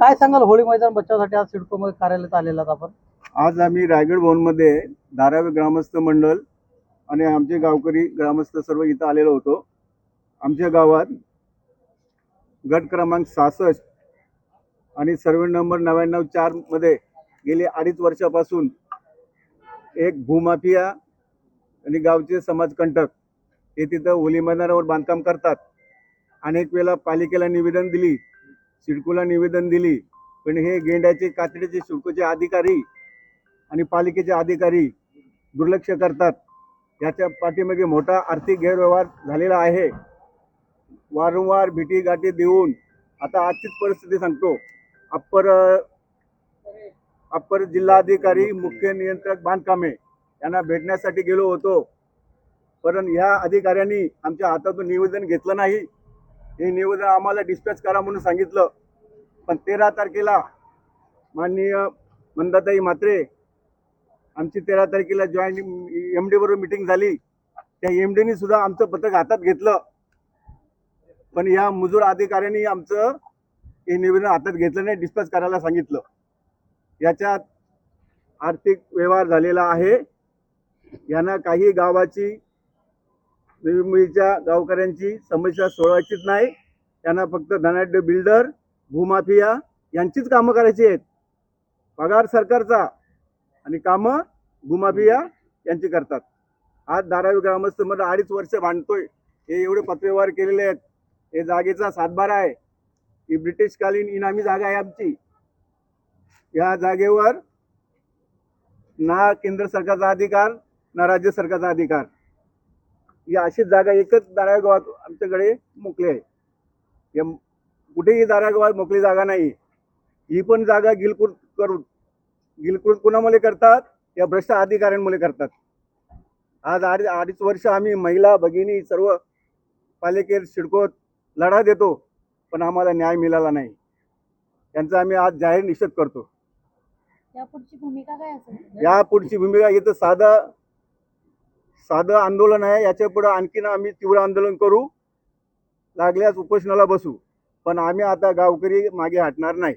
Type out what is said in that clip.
काय सांगाल होळी मैदान बचावासाठी आज सिडको मध्ये कार्यालयात आलेला आहात आपण? आज आम्ही रायगड भवनमध्ये धारावी ग्रामस्थ मंडळ आणि आमचे गावकरी ग्रामस्थ सर्व इथं आलेलो होतो. आमच्या गावात गट क्रमांक सहासष्ट आणि सर्वे नंबर नव्याण्णव चारमध्ये गेली अडीच वर्षापासून एक भूमाफिया आणि गावचे समाजकंटक हे तिथं होली मैदानावर बांधकाम करतात. अनेक वेळा पालिकेला निवेदन दिली सिडकोला निवेदन दिली. पण हे गेंड्याचे कातडीचे सिडकोचे अधिकारी आणि पालिकेचे अधिकारी दुर्लक्ष करतात. याच्या पाठीमागे मोठा आर्थिक गैरव्यवहार झालेला आहे. वारंवार भेटी गाठी देऊन आता आजचीच परिस्थिती सांगतो. अप्पर अप्पर जिल्हाधिकारी मुख्य नियंत्रक बांधकामे यांना भेटण्यासाठी गेलो होतो. पण ह्या अधिकाऱ्यांनी आमच्या हातातून निवेदन घेतलं नाही. हे निवेदन आम्हाला डिस्पॅच करा म्हणून सांगितलं. पण तेरा तारखेला माननीय मंदाताई म्हात्रे आमची तेरा तारखेला जॉईंट एम डी बरोबर मिटिंग झाली. त्या एम डीनी सुद्धा आमचं पत्रक हातात घेतलं. पण या मजूर अधिकाऱ्यांनी आमचं हे निवेदन हातात घेतलं नाही डिस्पॅच करायला सांगितलं. याच्यात आर्थिक व्यवहार झालेला आहे. यांना काही गावाची नवी मुंबईच्या गावकऱ्यांची समस्या सोडवायचीच नाही. त्यांना फक्त धनाढ्य बिल्डर भूमाफिया यांचीच कामं करायची आहेत. पगार सरकारचा आणि कामं भूमाफिया यांची करतात. आज धारावी ग्रामस्थमध्ये अडीच वर्ष भांडतोय. हे एवढे पत्रव्यवहार केलेले आहेत. हे जागेचा सातबारा आहे. ही ब्रिटिशकालीन इनामी जागा आहे आमची. या जागेवर ना केंद्र सरकारचा अधिकार ना राज्य सरकारचा अधिकार. या अशी जागा एकच दारा गावात आमच्याकडे मोकली आहे. या कुठेही दारा गावात मोकळी जागा नाही. ही पण जागा गिलकुट करून गिलकुट कुणामुळे करतात? या भ्रष्ट अधिकाऱ्यांमुळे करतात. आज अडीच अडीच वर्ष आम्ही महिला भगिनी सर्व पालिकेत शिडकोत लढा देतो पण आम्हाला न्याय मिळाला नाही. त्यांचा आम्ही आज जाहीर निषेध करतो. यापुढची भूमिका काय असेल? या पुढची भूमिका इथं साधं साधं आंदोलन आहे. याच्यापुढे आणखीन आम्ही तीव्र आंदोलन करू. लागल्यास उपोषणाला बसू. पण आम्ही आता गावकरी मागे हटणार नाही.